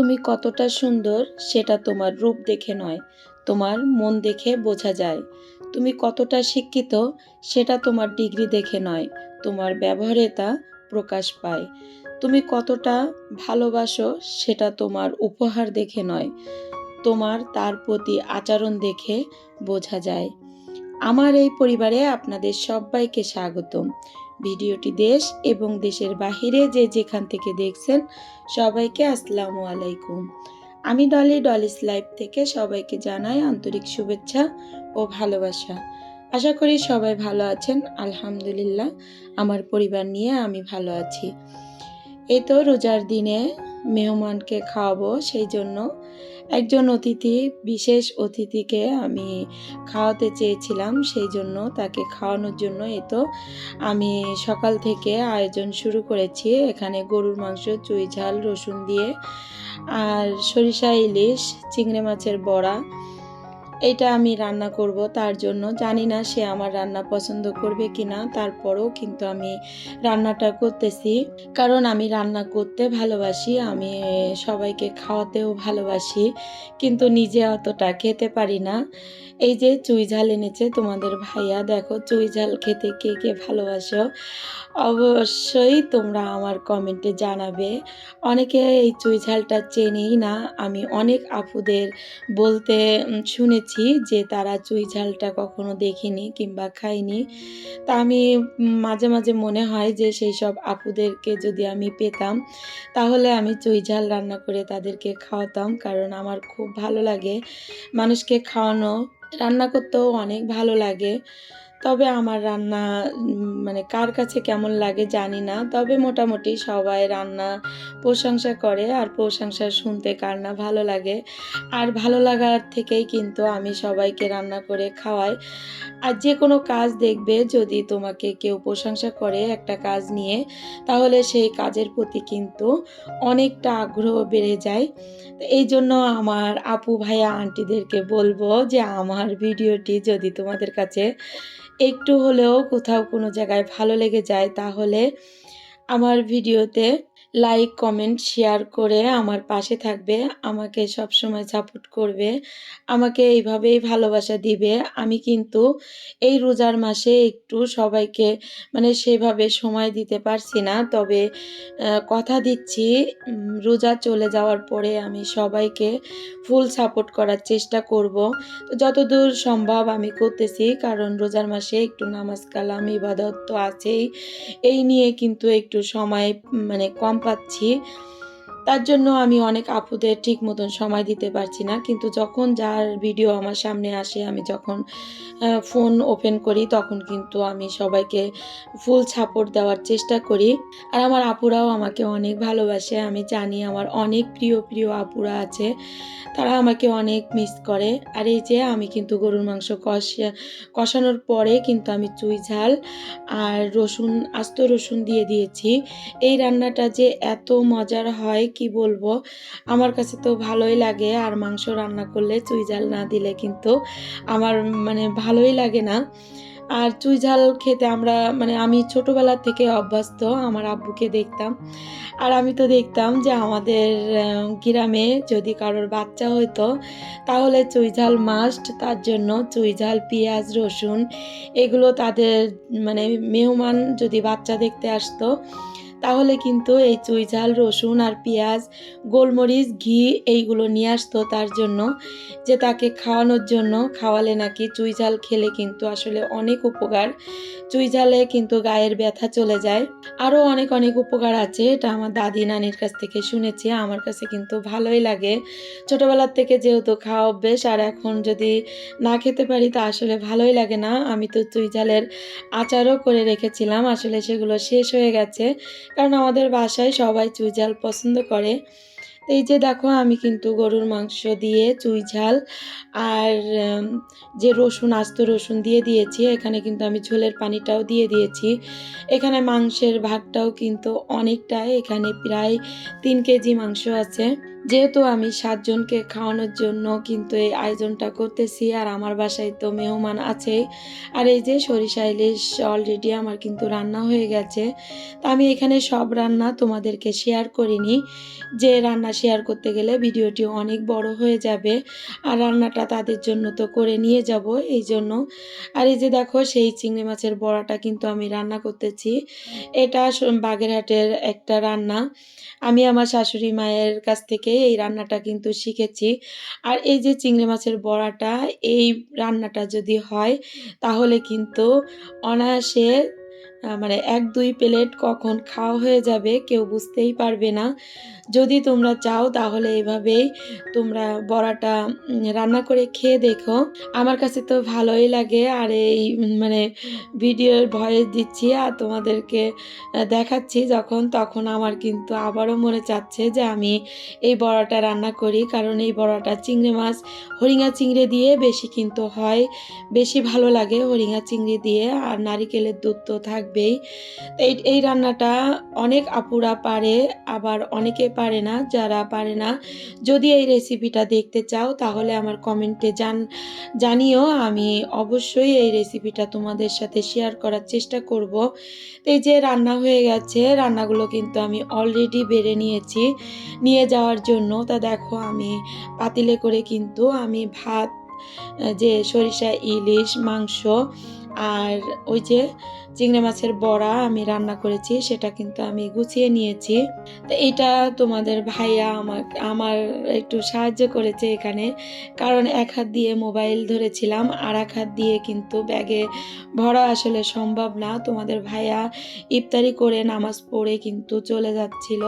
তুমি কতটা সুন্দর সেটা তোমার রূপ দেখে নয়, তোমার মন দেখে বোঝা যায়। তুমি কতটা শিক্ষিত সেটা তোমার ডিগ্রি দেখে নয়, তোমার ব্যবহারে তা প্রকাশ পায়। তুমি কতটা ভালোবাসো সেটা তোমার উপহার দেখে নয়, তোমার তার প্রতি আচরণ দেখে বোঝা যায়। আমার এই পরিবারে আপনাদের সবাইকে স্বাগতম। ভিডিওটি দেশ এবং দেশের বাহিরে যে যেখান থেকে দেখছেন, সবাইকে আসসালামু আলাইকুম। আমি ডলি, ডলিস লাইফ থেকে সবাইকে জানাই আন্তরিক শুভেচ্ছা ও ভালোবাসা। আশা করি সবাই ভালো আছেন, আলহামদুলিল্লাহ। আমার পরিবার নিয়ে আমি ভালো আছি। এই তো রোজার দিনে মেহমানকে খাওয়াবো সেই জন্য। একজন অতিথি, বিশেষ অতিথিকে আমি খাওয়াতে চেয়েছিলাম সেই জন্য তাকে খাওয়ানোর জন্য। এ তো আমি সকাল থেকে আয়োজন শুরু করেছি এখানে গরুর মাংস, চুই ঝাল, রসুন দিয়ে। আর সরিষা, ইলিশ, চিংড়ি মাছের বড়া এটা আমি রান্না করব তার জন্য। জানি না সে আমার রান্না পছন্দ করবে কি না তারপরেও কিন্তু আমি রান্নাটা করতেছি। কারণ আমি রান্না করতে ভালোবাসি আমি সবাইকে খাওয়াতেও ভালোবাসি কিন্তু নিজে অতটা খেতে পারি না। এই যে চুই ঝাল এনেছে তোমাদের ভাইয়া দেখো চুই ঝাল খেতে কে কে ভালোবাসো অবশ্যই তোমরা আমার কমেন্টে জানাবে। অনেকে এই চুই ঝালটা চেনেই না আমি অনেক আপুদের বলতে উম, শুনেছি যে তারা চুই ঝালটা কখনো দেখিনি কিংবা খাইনি তা আমি মাঝে মাঝে মনে হয় যে সেই সব আপুদেরকে যদি আমি পেতাম, তাহলে আমি চুই ঝাল রান্না করে তাদেরকে খাওয়াতাম কারণ আমার খুব ভালো লাগে। মানুষকে খাওয়ানো, রান্না করতেও অনেক ভালো লাগে। তবে আমার রান্না মানে কার কাছে কেমন লাগে জানি না। তবে মোটামুটি সবাই রান্না প্রশংসা করে আর প্রশংসা শুনতে কার না ভালো লাগে। আর ভালো লাগার থেকেই কিন্তু আমি সবাইকে রান্না করে খাওয়াই। আর যে কোনো কাজ দেখবে যদি তোমাকে কেউ প্রশংসা করে একটা কাজ নিয়ে, তাহলে সেই কাজের প্রতি কিন্তু অনেকটা আগ্রহ বেড়ে যায়। এই জন্য আমার আপু ভাইয়া, আন্টিদেরকে বলব যে আমার ভিডিওটি যদি তোমাদের কাছে একটু হলেও কোথাও কোনো জায়গায় ভালো লেগে যায় তাহলে আমার ভিডিওতে লাইক কমেন্ট শেয়ার করে আমার পাশে থাকবে, আমাকে সব সময় সাপোর্ট করবে, আমাকে এইভাবেই ভালোবাসা দিবে। আমি কিন্তু এই রোজার মাসে একটু সবাইকে মানে সেভাবে সময় দিতে পারছি না, তবে কথা দিচ্ছি রোজা চলে যাওয়ার পরে আমি সবাইকে ফুল সাপোর্ট করার চেষ্টা করব। তো যতদূর সম্ভব আমি করতেছি, কারণ রোজার মাসে একটু নামাজ কালাম ইবাদত তো আছেই। এই নিয়ে কিন্তু একটু সময় মানে কম পাচ্ছি। তার জন্য আমি অনেক আপুদের ঠিক মতন সময় দিতে পারছি না। কিন্তু যখন যার ভিডিও আমার সামনে আসে, আমি যখন ফোন ওপেন করি, তখন কিন্তু আমি সবাইকে ফুল সাপোর্ট দেওয়ার চেষ্টা করি। আর আমার আপুরাও আমাকে অনেক ভালোবাসে। আমি জানি আমার অনেক প্রিয় প্রিয় আপুরা আছে। তারা আমাকে অনেক মিস করে। আর এই যে আমি কিন্তু গরুর মাংস কষা, কষানোর পরে কিন্তু আমি চুই ঝাল আর রসুন, আস্ত রসুন দিয়ে দিয়েছি। এই রান্নাটা যে এত মজার হয় কি বলব? আমার কাছে তো ভালোই লাগে আর মাংস রান্না করলে চুই ঝাল না দিলে কিন্তু আমার মানে ভালোই লাগে না। আর চুই ঝাল খেতে আমরা মানে আমি ছোটোবেলা থেকে অভ্যস্ত, আমার আব্বুকে দেখতাম। আর আমি তো দেখতাম যে আমাদের গ্রামে যদি কারোর বাচ্চা হতো তাহলে চুই ঝাল মাস্ট তার জন্য চুই ঝাল, পেঁয়াজ, রসুন, এগুলো তাদের মানে মেহমান যদি বাচ্চা দেখতে আসতো তাহলে কিন্তু এই চুই ঝাল, রসুন আর পেঁয়াজ, গোলমরিচ, ঘি এইগুলো নিয়ে আসতো তার জন্য, যে তাকে খাওয়ানোর জন্য। খাওয়ালে নাকি চুই ঝাল খেলে কিন্তু আসলে অনেক উপকার। চুই ঝালে কিন্তু গায়ের ব্যথা চলে যায়। আরও অনেক অনেক উপকার আছে, এটা আমার দাদি নানির কাছ থেকে শুনেছি, আমার কাছে কিন্তু ভালোই লাগে। ছোটোবেলার থেকে যেহেতু খাওয়া অভ্যেস, আর এখন যদি না খেতে পারি তা আসলে ভালোই লাগে না। আমি তো চুই ঝালের আচারও করে রেখেছিলাম, আসলে সেগুলো শেষ হয়ে গেছে। কারণ আমাদের বাসায় সবাই চুই ঝাল পছন্দ করে। এই যে দেখো, আমি কিন্তু গরুর মাংস দিয়ে চুই ঝাল আর যে রসুন, আস্ত রসুন দিয়ে দিয়েছি, এখানে কিন্তু আমি ঝোলের পানিটাও দিয়ে দিয়েছি। এখানে মাংসের ভাগটাও কিন্তু অনেকটাই, এখানে প্রায় তিন কেজি মাংস আছে। যেহেতু আমি সাতজনকে খাওয়ানোর জন্য কিন্তু এই আয়োজনটা করতেছি আর আমার বাসায় তো মেহমান আছেই আর এই যে সরিষা ইলিশ অলরেডি আমার কিন্তু রান্না হয়ে গেছে। তা আমি এখানে সব রান্না তোমাদেরকে শেয়ার করিনি। যে রান্না শেয়ার করতে গেলে ভিডিওটি অনেক বড় হয়ে যাবে। আর রান্নাটা তাদের জন্য তো করে নিয়ে যাব এই জন্য। আর এই যে দেখো সেই চিংড়ি মাছের বড়াটা কিন্তু আমি রান্না করতেছি। এটা বাগেরহাটের একটা রান্না। আমি আমার শাশুড়ি মায়ের কাছ থেকে এই রান্নাটা কিন্তু শিখেছি। আর এই যে চিংড়ি মাছের বড়াটা, এই রান্নাটা যদি হয়, তাহলে কিন্তু অনায়াসে মানে এক, দুই প্লেট কখন খাওয়া হয়ে যাবে কেউ বুঝতেই পারবে না। যদি তোমরা চাও তাহলে এভাবেই তোমরা বড়াটা রান্না করে খেয়ে দেখো। আমার কাছে তো ভালোই লাগে আর এই মানে ভিডিওর ভয়েস দিচ্ছি আর তোমাদেরকে দেখাচ্ছি যখন, তখন আমার কিন্তু আবারও মনে চাচ্ছে যে আমি এই বড়াটা রান্না করি। কারণ এই বড়াটা চিংড়ি মাছ হরিঙা চিংড়ি দিয়ে বেশি কিন্তু হয়। বেশি ভালো লাগে হরিঙা চিংড়ি দিয়ে। আর নারিকেলের দুধ তো তো এই এই রান্নাটা অনেক আপুরা পারে, আবার অনেকে পারে না, যারা পারে না। যদি এই রেসিপিটা দেখতে চাও, তাহলে আমার কমেন্টে জান, জানিও। আমি অবশ্যই এই রেসিপিটা তোমাদের সাথে শেয়ার করার চেষ্টা করব। এই যে রান্না হয়ে গেছে, রান্নাগুলো কিন্তু আমি অলরেডি বেড়ে নিয়েছি, নিয়ে যাওয়ার জন্য। তা দেখো, আমি পাতিলে করে কিন্তু আমি ভাত, যে সরিষা, ইলিশ, মাংস, আর ওই যে চিংড়ি মাছের বড়া আমি রান্না করেছি, সেটা কিন্তু আমি গুছিয়ে নিয়েছি। তো এটা তোমাদের ভাইয়া আমার আমার একটু সাহায্য করেছে এখানে। কারণ এক হাত দিয়ে মোবাইল ধরেছিলাম, আর এক হাত দিয়ে কিন্তু ব্যাগে ভরা আসলে সম্ভব না। তোমাদের ভাইয়া ইফতারি করে নামাজ পড়ে কিন্তু চলে যাচ্ছিল।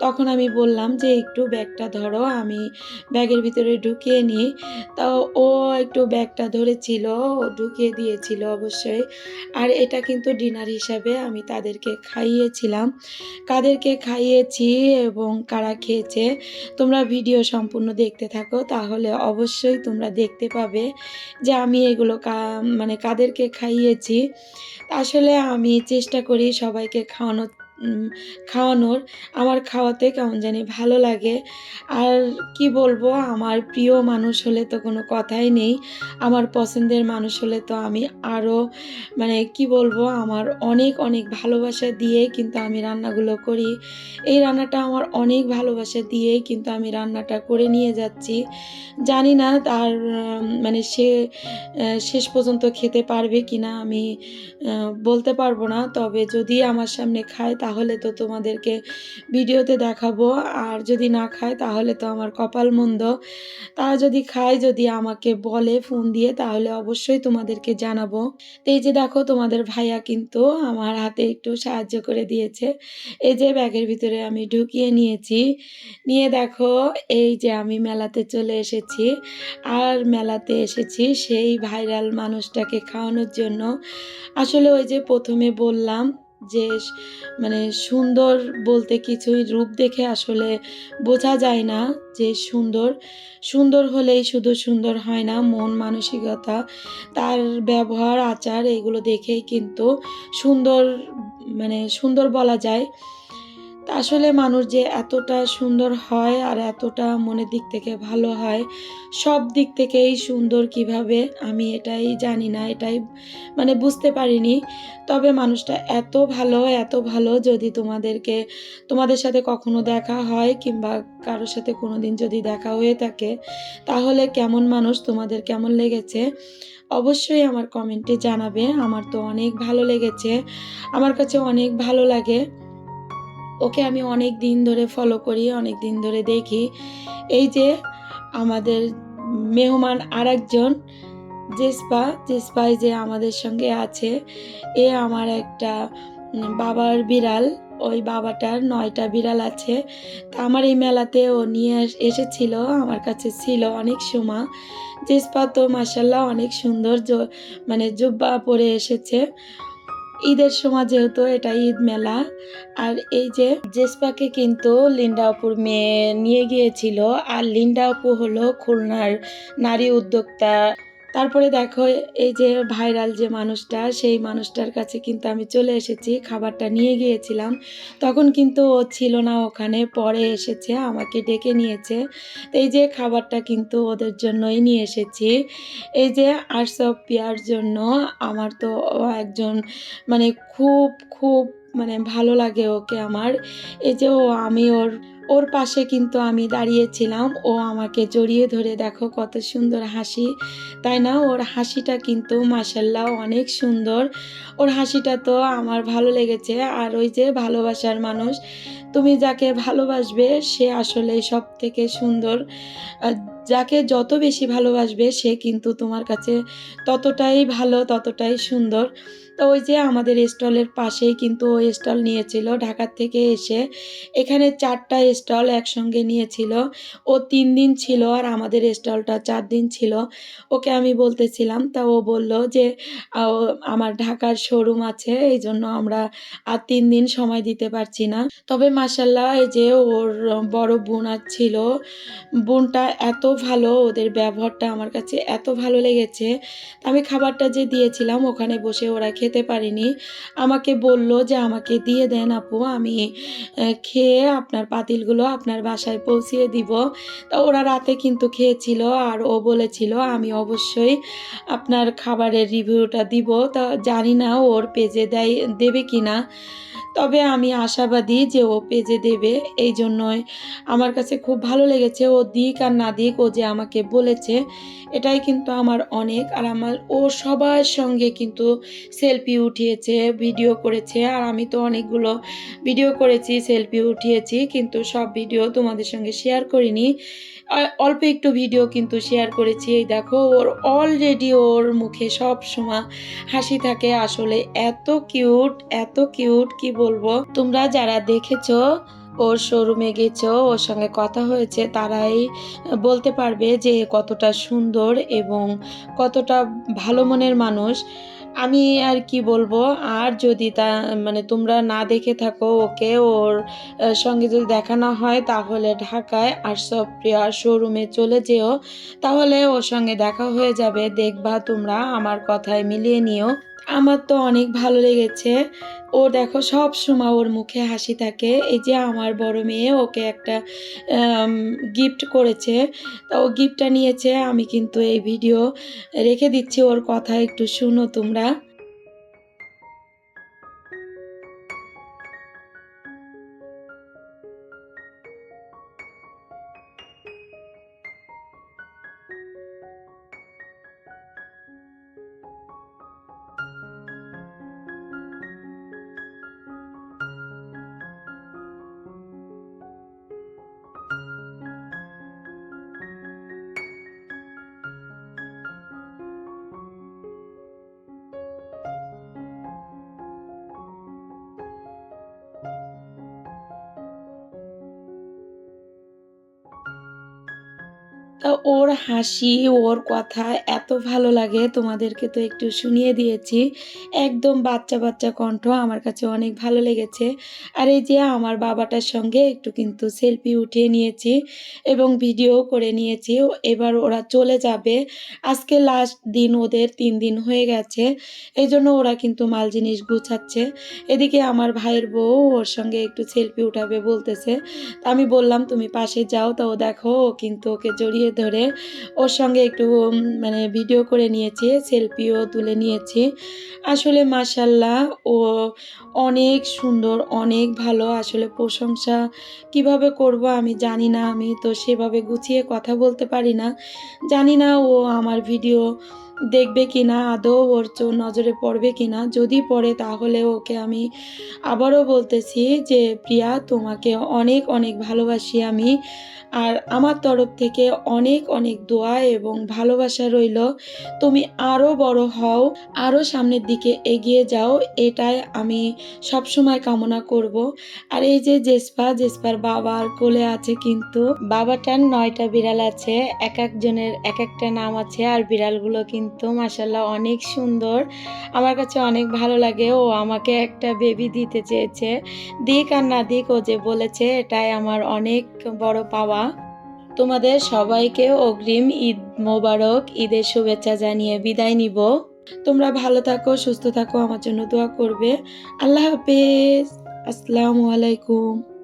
তখন আমি বললাম যে, একটু ব্যাগটা ধরো, আমি ব্যাগের ভিতরে ঢুকিয়ে নিই। তো ও একটু ব্যাগটা ধরেছিল, ও ঢুকিয়ে দিয়েছিল অবশ্যই। আর এটা কিন্তু ডিনার হিসাবে আমি তাদেরকে খাইয়েছিলাম। কাদেরকে খাইয়েছি এবং কারা খেয়েছে তোমরা ভিডিও সম্পূর্ণ দেখতে থাকো তাহলে অবশ্যই তোমরা দেখতে পাবে যে আমি এগুলো মানে কাদেরকে খাইয়েছি। আসলে আমি চেষ্টা করি সবাইকে খাওয়ানো উম, খাওয়ানোর। আমার খাওয়াতে কেমন জানি ভালো লাগে। আর কি বলব, আমার প্রিয় মানুষ হলে তো কোনো কথাই নেই। আমার পছন্দের মানুষ হলে তো আমি আরও মানে কি বলব, আমার অনেক অনেক ভালোবাসা দিয়ে কিন্তু আমি রান্নাগুলো করি। এই রান্নাটা আমার অনেক ভালোবাসা দিয়েই কিন্তু আমি রান্নাটা করে নিয়ে যাচ্ছি। জানি না তার মানে সে শেষ পর্যন্ত খেতে পারবে কি না আমি বলতে পারব না। তবে যদি আমার সামনে খায় তাহলে তো তোমাদেরকে ভিডিওতে দেখাবো। আর যদি না খায়, তাহলে তো আমার কপাল মন্দ। তারা যদি খায়, যদি আমাকে বলে, ফোন দিয়ে, তাহলে অবশ্যই তোমাদেরকে জানাব। এই যে দেখো, তোমাদের ভাইয়া কিন্তু আমার হাতে একটু সাহায্য করে দিয়েছে। এই যে ব্যাগের ভিতরে আমি ঢুকিয়ে নিয়েছি। নিয়ে দেখো, এই যে আমি মেলাতে চলে এসেছি। আর মেলাতে এসেছি সেই ভাইরাল মানুষটাকে খাওয়ানোর জন্য। আসলে ওই যে প্রথমে বললাম যে মানে সুন্দর বলতে কিছুই রূপ দেখে আসলে বোঝা যায় না যে সুন্দর। সুন্দর হলেই শুধু সুন্দর হয় না, মন মানসিকতা, তার ব্যবহার, আচার, এগুলো দেখেই কিন্তু সুন্দর মানে সুন্দর বলা যায়। আসলে মানুষ যে এতটা সুন্দর হয় আর এতটা মনের দিক থেকে ভালো হয়, সব দিক থেকেই সুন্দর কীভাবে আমি এটাই জানি না, এটাই মানে বুঝতে পারিনি। তবে মানুষটা এত ভালো এত ভালো যদি তোমাদেরকে, তোমাদের সাথে কখনো দেখা হয় কিংবা কারোর সাথে কোনো দিন যদি দেখা হয়ে থাকে, তাহলে কেমন মানুষ, তোমাদের কেমন লেগেছে? অবশ্যই আমার কমেন্টে জানাবে। আমার তো অনেক ভালো লেগেছে। আমার কাছে অনেক ভালো লাগে। ওকে আমি অনেক দিন ধরে ফলো করি, অনেক দিন ধরে দেখি। এই যে আমাদের মেহমান আর একজন জেসপা, জেসপাই যে আমাদের সঙ্গে আছে, এ আমার একটা বাবার বিড়াল, ওই বাবাটার নয়টা বিড়াল আছে। তা আমার এই মেলাতে ও নিয়ে এসেছিল, আমার কাছে ছিল অনেক সময়। জেসপা তো মাসাল্লাহ অনেক সুন্দর মানে জুব্বা পরে এসেছে। ঈদের সময় যেহেতু এটা ঈদ মেলা, আর এই যে জেসপাকে কিন্তু লিন্ডা অপুর মেয়ে নিয়ে গিয়েছিল, আর লিন্ডা অপু হলো খুলনার নারী উদ্যোক্তা। তারপরে দেখো, এই যে ভাইরাল যে মানুষটা, সেই মানুষটার কাছে কিন্তু আমি চলে এসেছি, খাবারটা নিয়ে গিয়েছিলাম। তখন কিন্তু ও ছিল না ওখানে, পরে এসেছে, আমাকে ডেকে নিয়েছে। এই যে খাবারটা কিন্তু ওদের জন্যই নিয়ে এসেছি। এই যে আর্টস অফ পিয়ার জন্য আমার তো একজন মানে খুব খুব মানে ভালো লাগে ওকে আমার। এই যে ও, আমি ওর ওর পাশে কিন্তু আমি দাঁড়িয়েছিলাম। ও আমাকে জড়িয়ে ধরে, দেখো কত সুন্দর হাসি। তাই না? ওর হাসিটা কিন্তু মাসাল্লাহ অনেক সুন্দর। ওর হাসিটা তো আমার ভালো লেগেছে। আর ওই যে ভালোবাসার মানুষ, তুমি যাকে ভালোবাসবে, সে আসলে সব থেকে সুন্দর যাকে যত বেশি ভালোবাসবে, সে কিন্তু তোমার কাছে ততটাই ভালো, ততটাই সুন্দর। তো ওই যে আমাদের স্টলের পাশেই কিন্তু ও স্টল নিয়েছিল। ঢাকার থেকে এসে এখানে চারটা স্টল একসঙ্গে নিয়েছিল। ও তিন দিন ছিল আর আমাদের স্টলটা চার দিন ছিল। ওকে আমি বলতেছিলাম, তা ও বলল যে আমার ঢাকার শোরুম আছে, এই জন্য আমরা আর তিন দিন সময় দিতে পারছি না। তবে মাসাল্লাহ এই যে ওর বড় বোন ছিল, বোনটা এত ভালো, ওদের ব্যবহারটা আমার কাছে এত ভালো লেগেছে। আমি খাবারটা যে দিয়েছিলাম, ওখানে বসে ওরা খেতে পারিনি। আমাকে বলল যে আমাকে দিয়ে দেন আপু, আমি খেয়ে আপনার পাতিলগুলো আপনার বাসায় পৌঁছিয়ে দিব। তা ওরা রাতে কিন্তু খেয়েছিল আর ও বলেছিল, আমি অবশ্যই আপনার খাবারের রিভিউটা দিব। তা জানি না ওর পেজে দেয়, দেবে কি না তবে আমি আশাবাদী যে ও পেজে দেবে। এই জন্যই আমার কাছে খুব ভালো লেগেছে ও দিক আর না দিক ও যে আমাকে বলেছে, এটাই কিন্তু আমার অনেক। আর আমার ও সবার সঙ্গে কিন্তু সেলফি উঠিয়েছে, ভিডিও করেছে। আর আমি তো অনেকগুলো ভিডিও করেছি, সেলফি উঠিয়েছি, কিন্তু সব ভিডিও তোমাদের সঙ্গে শেয়ার করিনি। অল্প একটু ভিডিও কিন্তু শেয়ার করেছি। এই দেখো, ওর অলরেডি ওর মুখে সব সময় হাসি থাকে। আসলে এত কিউট এত কিউট কি বলব, তোমরা যারা দেখেছ, ওর শোরুমে গেছো, ওর সঙ্গে কথা হয়েছে, তারাই বলতে পারবে যে কতটা সুন্দর এবং কতটা ভালো মনের মানুষ। আমি আর কি বলব, আর যদি তা মানে তোমরা না দেখে থাকো, ওকে ওর সঙ্গে যদি দেখা না হয়, তাহলে ঢাকায় অফ প্রিয়া শোরুমে চলে যেও। তাহলে ওর সঙ্গে দেখা হয়ে যাবে, দেখবা তোমরা আমার কথায় মিলিয়ে নিও। আমার তো অনেক ভালো লেগেছে। ও দেখো সব সময় ওর মুখে হাসি থাকে। এই যে আমার বড় মেয়ে ওকে একটা গিফট করেছে। তা ও গিফটটা নিয়েছে, আমি কিন্তু এই ভিডিও রেখে দিচ্ছি। ওর কথা একটু শুনো তোমরা। ওর হাসি, ওর কথা এত ভালো লাগে। তোমাদেরকে তো একটু শুনিয়ে দিয়েছি। একদম বাচ্চা বাচ্চা কণ্ঠ, আমার কাছে অনেক ভালো লেগেছে। আর এই যে আমার বাবাটার সঙ্গে একটু কিন্তু সেলফি উঠিয়ে নিয়েছি এবং ভিডিও করে নিয়েছি। এবার ওরা চলে যাবে। আজকে লাস্ট দিন ওদের তিন দিন হয়ে গেছে। এই জন্য ওরা কিন্তু মাল জিনিস গুছাচ্ছে। এদিকে আমার ভাইয়ের বউ ওর সঙ্গে একটু সেলফি উঠাবে বলতেছে। তা আমি বললাম, তুমি পাশে যাও, তো ও দেখো কিন্তু ওকে জড়িয়ে ধরে ওর সঙ্গে একটু মানে ভিডিও করে নিয়েছি সেলফিও তুলে নিয়েছি। আসলে মাসাল্লাহ ও অনেক সুন্দর, অনেক ভালো। আসলে প্রশংসা কীভাবে করব আমি জানি না, আমি তো সেভাবে গুছিয়ে কথা বলতে পারি না। জানি না ও আমার ভিডিও দেখবে কি না আদৌ ওর নজরে পড়বে কি না যদি পড়ে তাহলে ওকে আমি আবারও বলতেছি যে, প্রিয়া, তোমাকে অনেক অনেক ভালোবাসি আমি। আর আমার তরফ থেকে অনেক অনেক দোয়া এবং ভালোবাসা রইল। তুমি আরও বড় হও আরও সামনের দিকে এগিয়ে যাও, এটাই আমি সবসময় কামনা করব। আর এই যে জেসপা, জেসপার বাবার কোলে আছে কিন্তু বাবাটার নয়টা বিড়াল আছে, এক একজনের এক একটা নাম আছে আর বিড়ালগুলো কিন্তু মাসাল্লাহ অনেক সুন্দর। আমার কাছে অনেক ভালো লাগে, ও আমাকে একটা বেবি দিতে চেয়েছে। দিক আর না দিক, ও যে বলেছে, এটাই আমার অনেক বড় পাওয়া। তোমাদের সবাইকে অগ্রিম ঈদ মোবারক, ঈদের শুভেচ্ছা জানিয়ে বিদায় নিব। তোমরা ভালো থাকো, সুস্থ থাকো, আমার জন্য দোয়া করবে। আল্লাহ হাফেজ। আসসালামু আলাইকুম।